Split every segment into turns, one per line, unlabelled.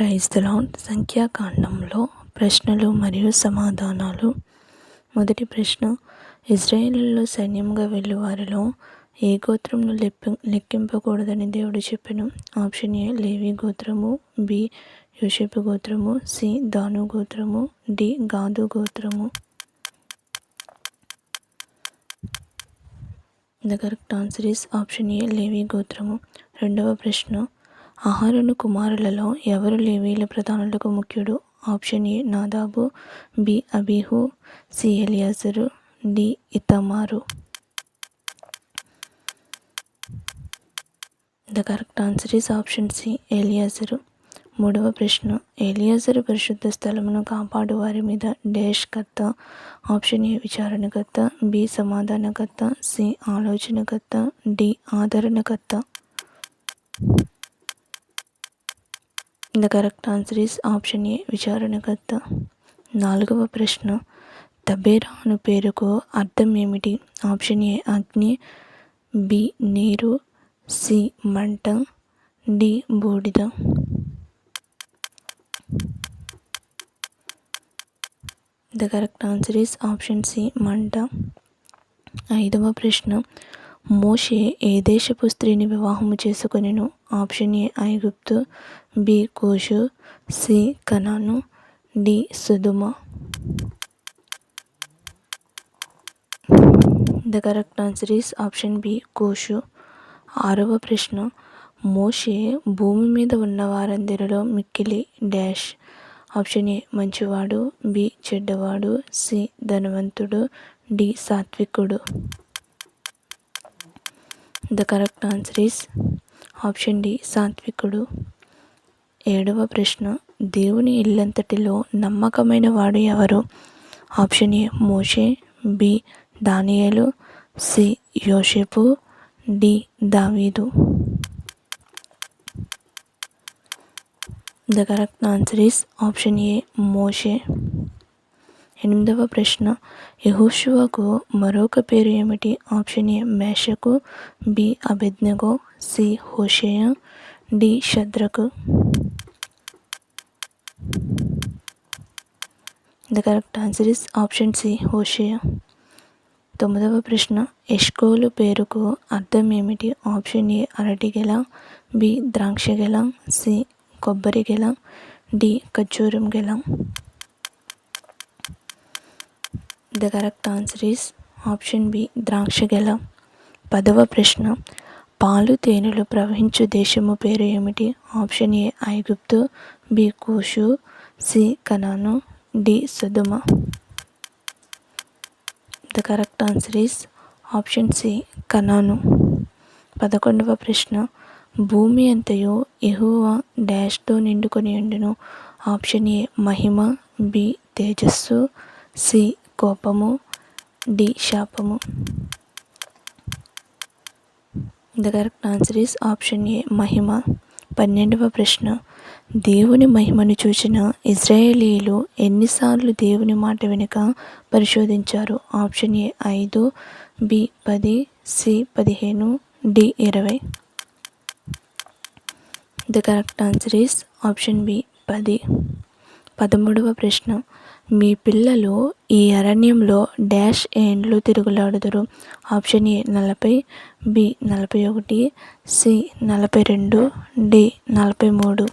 Praise the సంఖ్యాకాండంలో ప్రశ్నలు మరియు సమాధానాలు. మొదటి ప్రశ్న ఇజ్రాయేలులో సైన్యంగా వెళ్ళి వారిలో ఏ గోత్రంను లెప్ప లెక్కింపకూడదని దేవుడు చెప్పెను? ఆప్షన్ ఏ లేవి గోత్రము బి యోషేపు గోత్రము సి దాను గోత్రము డి గాదు గోత్రము. The correct answer is option A Levi గోత్రము. రెండవ ప్రశ్న అహరోను కుమారులలో ఎవరు లేవీల ప్రధానులకు ముఖ్యుడు? ఆప్షన్ ఏ నాదాబు బి అబీహు సి ఎలియాజరు D ఇతమారు. The correct answer is option C ఎలియాజరు. మూడవ ప్రశ్న ఎలియాజరు పరిశుద్ధ స్థలమును కాపాడు వారి మీద డాష్ కర్త ఆప్షన్ ఏ విచారణకర్త బి సమాధానకర్త సి ఆలోచనకర్త డి ఆదరణకర్త. The correct answer is option A విచారణకర్త నాలుగవ ప్రశ్న తబేరా అను పేరుకు అర్థం ఏమిటి? ఆప్షన్ ఏ అగ్ని బి నీరు సి మంట డి బూడిద the correct answer is option C మంట ఐదవ ప్రశ్న మోషే ఏ దేశపు స్త్రీని వివాహము చేసుకొనెను ఆప్షన్ ఏ ఐగుప్తు బి కూషు సి కనాను D సుధుమ the correct answer is option B కూషు. ఆరవ ప్రశ్న. మోషే భూమి మీద ఉన్న వారందరిలో మిక్కిలి డాష్. ఆప్షన్ ఏ మంచివాడు బి చెడ్డవాడు సి ధనవంతుడు D సాత్వికుడు. The correct answer is option D సాత్వికుడు. ఏడవ ప్రశ్న దేవుని ఇల్లంతటిలో నమ్మకమైన వాడు ఎవరు? ఆప్షన్ ఏ మోషే. బి దానియలు. సి యోషేపు. డి దావీదు. The correct answer is option A మోషే. ఎనిమిదవ ప్రశ్న. యహోషువకు మరొక పేరు ఏమిటి? ఆప్షన్ ఏ మేషకు బి అభిజ్ఞగో సి హోషేయ D శద్రకు the correct answer is option C హోషేయ. తొమ్మిదవ ప్రశ్న ఎష్కోలు పేరుకు అర్థం ఏమిటి? ఆప్షన్ ఏ అరటిగెల బి ద్రాక్ష గెల సి కొబ్బరి గెల డి ఖర్జూరం గెల. The correct answer is option B ద్రాక్షగెల పదవ ప్రశ్న పాలు తేనెలు ప్రవహించు దేశము పేరు ఏమిటి? ఆప్షన్ ఏ ఐగుప్తు. బి కూషు. సి కనాను. D సుదుమ. The correct answer is option C కనాను. పదకొండవ ప్రశ్న భూమి అంతయు ఎహువ డాష్తో నిండుకొని ఉండును. ఆప్షన్ ఏ మహిమ. బి తేజస్సు. సి కోపము డి శాపము. The correct answer is option A మహిమ. పన్నెండవ ప్రశ్న. దేవుని మహిమను చూసిన ఇజ్రాయేలీలు ఎన్నిసార్లు దేవుని మాట వెనుక పరిశోధించారు? ఆప్షన్ ఏ ఐదు బి పది సి పదిహేను డి ఇరవై. The correct answer is option B పది. పదమూడవ ప్రశ్న. మీ పిల్లలు ఈ అరణ్యంలో డాష్ ఏండ్లు తిరుగులాడుదురు. ఆప్షన్ ఏ నలభై బి నలభై ఒకటి సి నలభై రెండు డి నలభై మూడు.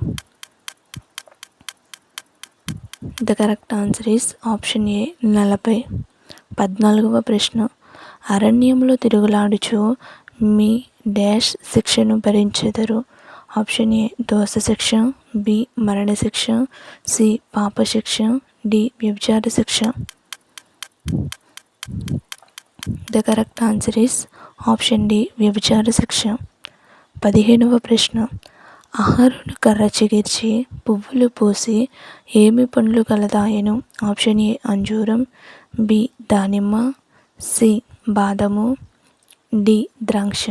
The correct answer is option A నలభై. పద్నాలుగవ ప్రశ్న. అరణ్యంలో తిరుగులాడుచు మీ డాష్ శిక్షను భరించెదరు. ఆప్షన్ ఏ దోష శిక్ష బి మరణ శిక్ష సి పాప శిక్ష డి వ్యభిచార శిక్ష. The correct answer is option D వ్యభిచార శిక్ష. పదిహేనవ ప్రశ్న. ఆహారును కర్ర చిగిర్చి పువ్వులు పూసి ఏమి పండ్లు కలదాయను ఆప్షన్ ఏ అంజూరం. బి దానిమ్మ. సి బాదము. డి ద్రాక్ష.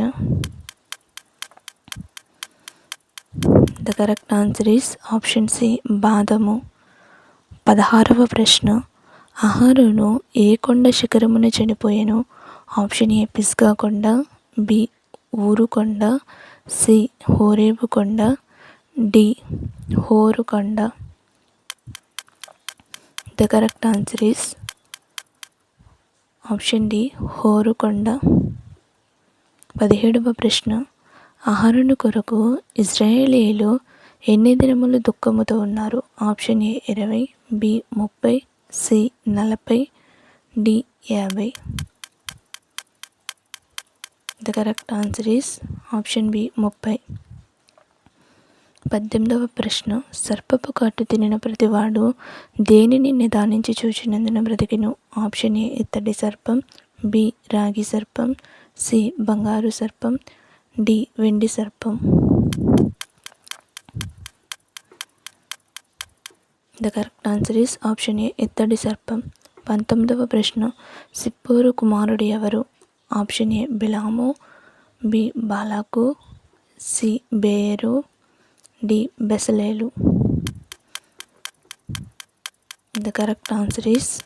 The correct answer is option C బాదము. పదహారవ ప్రశ్న. అహరోను ఏ కొండ శిఖరమున చనిపోయాను? ఆప్షన్ ఏ పిస్గా కొండ బి ఊరు కొండ సి హోరేబు కొండ D హోరుకొండ the correct answer is option D హోరుకొండ పదిహేడవ ప్రశ్న. అహరోను కొరకు ఇజ్రాయేలీలు ఎన్ని దినములు దుఃఖముతో ఉన్నారు? ఆప్షన్ ఏ ఇరవై బి ముప్పై సి నలభై డి యాభై. The correct answer is option B ముప్పై. పద్దెనిమిదవ ప్రశ్న. సర్పపు కాటు తినిన ప్రతివాడు దేనిని నిదానించి చూచినందున బ్రతికిను? ఆప్షన్ ఏ ఇత్తడి సర్పం బి రాగి సర్పం సి బంగారు సర్పం డి వెండి సర్పం. The correct answer is option A ఇత్తడి సర్పం. పంతొమ్మిదవ ప్రశ్న సిప్పూరు కుమారుడు ఎవరు? ఆప్షన్ ఏ బిలాము. బి బాలాకు. సి బేరు. D బెసలేలు. The correct answer is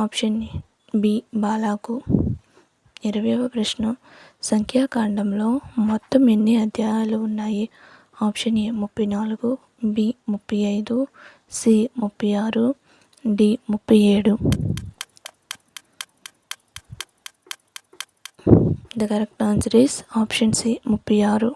option B బాలాకు. ఇరవైవ ప్రశ్న సంఖ్యాకాండంలో మొత్తం ఎన్ని అధ్యాయాలు ఉన్నాయి? ఆప్షన్ ఏ ముప్పై నాలుగు. బి ముప్పై ఐదు. సి ముప్పై ఆరు డి ముప్పై ఏడు. The correct answer is option C ముప్పై ఆరు.